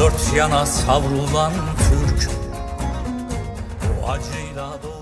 Dört yana savrulan Türk. Bu acıyla doğdu